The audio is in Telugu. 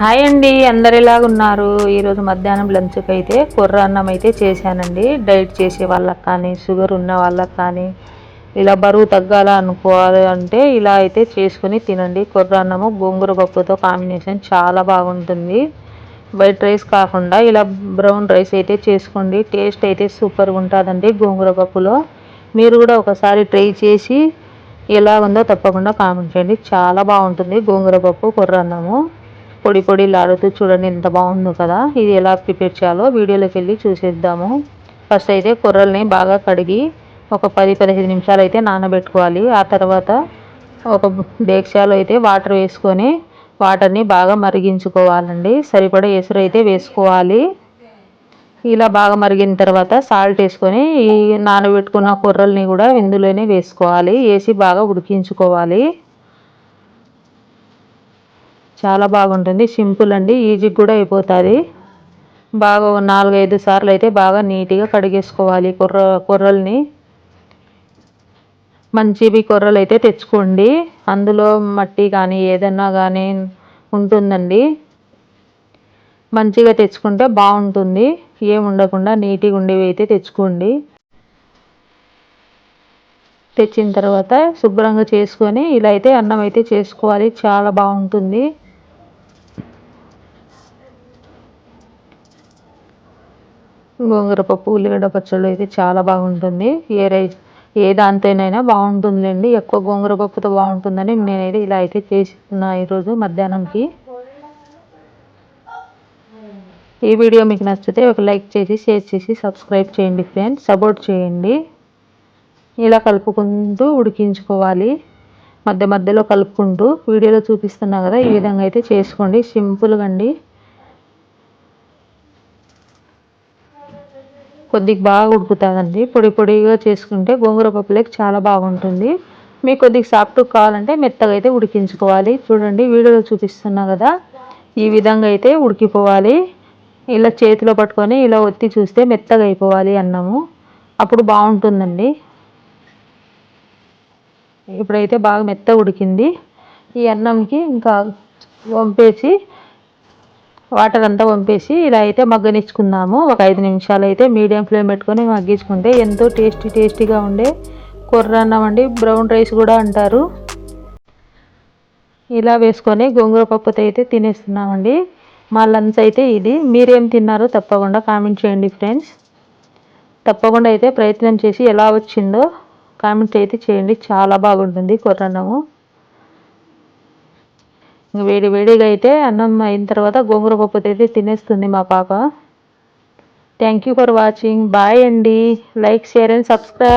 హాయ్ అండి అందరు ఎలాగున్నారు ఈరోజు మధ్యాహ్నం లంచ్కి అయితే కొర్ర అన్నం అయితే చేశానండి. డైట్ చేసే వాళ్ళకి కానీ షుగర్ ఉన్న వాళ్ళకి కానీ ఇలా బరువు తగ్గాల అనుకోవాలి అంటే ఇలా అయితే చేసుకుని తినండి. కొర్ర అన్నము గోంగూర పప్పుతో కాంబినేషన్ చాలా బాగుంటుంది. వైట్ రైస్ కాకుండా ఇలా బ్రౌన్ రైస్ అయితే చేసుకోండి. టేస్ట్ అయితే సూపర్గా ఉంటుందండి గోంగూర పప్పులో. మీరు కూడా ఒకసారి ట్రై చేసి ఎలా ఉందో తప్పకుండా కామెంట్ చేయండి. చాలా బాగుంటుంది గోంగూర పప్పు కొర్ర అన్నము. పొడి పొడి లాడుతూ చూడండి ఎంత బాగుందో కదా. ఇది ఎలా ప్రిపేర్ చేయాలో వీడియోలోకి వెళ్ళి చూసేద్దాము. ఫస్ట్ అయితే కూరల్ని బాగా కడిగి ఒక పది పదిహేను నిమిషాలు అయితే నానబెట్టుకోవాలి. ఆ తర్వాత ఒక డేక్షాలో అయితే వాటర్ వేసుకొని వాటర్ని బాగా మరిగించుకోవాలండి. సరిపడా ఎసురు అయితే వేసుకోవాలి. ఇలా బాగా మరిగిన తర్వాత సాల్ట్ వేసుకొని ఈ నానబెట్టుకున్న కొర్రల్ని కూడా ఇందులోనే వేసుకోవాలి. వేసి బాగా ఉడికించుకోవాలి. చాలా బాగుంటుంది. సింపుల్ అండి. ఈజీ కూడా అయిపోతుంది. బాగా నాలుగైదు సార్లు అయితే బాగా నీట్గా కడిగేసుకోవాలి కుర్ర కొర్రల్ని. మంచివి కొర్రలు అయితే తెచ్చుకోండి. అందులో మట్టి కానీ ఏదన్నా కానీ ఉంటుందండి. మంచిగా తెచ్చుకుంటే బాగుంటుంది. ఏం ఉండకుండా నీట్గా ఉండేవి అయితే తెచ్చుకోండి. తెచ్చిన తర్వాత శుభ్రంగా చేసుకొని ఇలా అయితే అన్నం అయితే చేసుకోవాలి. చాలా బాగుంటుంది. గోంగూర పప్పు ఉల్లిగడ్డ పచ్చళ్ళు అయితే చాలా బాగుంటుంది. ఏ రైస్ ఏ దానితోనైనా బాగుంటుందండి ఎక్కువ గోంగూర పప్పుతో బాగుంటుందని నేనైతే ఇలా అయితే చేస్తున్నా ఈరోజు మధ్యాహ్నంకి. ఈ వీడియో మీకు నచ్చితే ఒక లైక్ చేసి షేర్ చేసి సబ్స్క్రైబ్ చేయండి ఫ్రెండ్స్. సపోర్ట్ చేయండి. ఇలా కలుపుకుంటూ ఉడికించుకోవాలి. మధ్య మధ్యలో కలుపుకుంటూ వీడియోలో చూపిస్తున్నా కదా ఈ విధంగా అయితే చేసుకోండి. సింపుల్గా అండి. కొద్దిగా బాగా ఉడుకుతుందండి. పొడి పొడిగా చేసుకుంటే గోంగూర పప్పులోకి చాలా బాగుంటుంది. మీకు కొద్దిగా సాఫ్ట్ కావాలంటే మెత్తగా అయితే ఉడికించుకోవాలి. చూడండి వీడియోలో చూపిస్తున్నా కదా ఈ విధంగా అయితే ఉడికిపోవాలి. ఇలా చేతిలో పట్టుకొని ఇలా ఒత్తి చూస్తే మెత్తగా అయిపోవాలి అన్నము. అప్పుడు బాగుంటుందండి. ఇప్పుడైతే బాగా మెత్త ఉడికింది. ఈ అన్నంకి ఇంకా వంపేసి వాటర్ అంతా పంపేసి ఇలా అయితే మగ్గనిచ్చుకుందాము ఒక ఐదు నిమిషాలు అయితే మీడియం ఫ్లేమ్ పెట్టుకొని మగ్గించుకుంటే ఎంతో టేస్టీ టేస్టీగా ఉండే కూర అన్నం అండి. బ్రౌన్ రైస్ కూడా అంటారు. ఇలా వేసుకొని గోంగూర పప్పుతో అయితే తినేస్తున్నామండి. మా లంచ్ అయితే ఇది. మీరేం తిన్నారో తప్పకుండా కామెంట్ చేయండి ఫ్రెండ్స్. తప్పకుండా అయితే ప్రయత్నం చేసి ఎలా వచ్చిందో కామెంట్ అయితే చేయండి. చాలా బాగుంటుంది కొర్రన్నము వేడి వేడిగా అయితే అన్నం అయిన తర్వాత గోంగూర పప్పుతో అయితే తినేస్తుంది మా పాప. Thank you for watching bye అండి. Like share and subscribe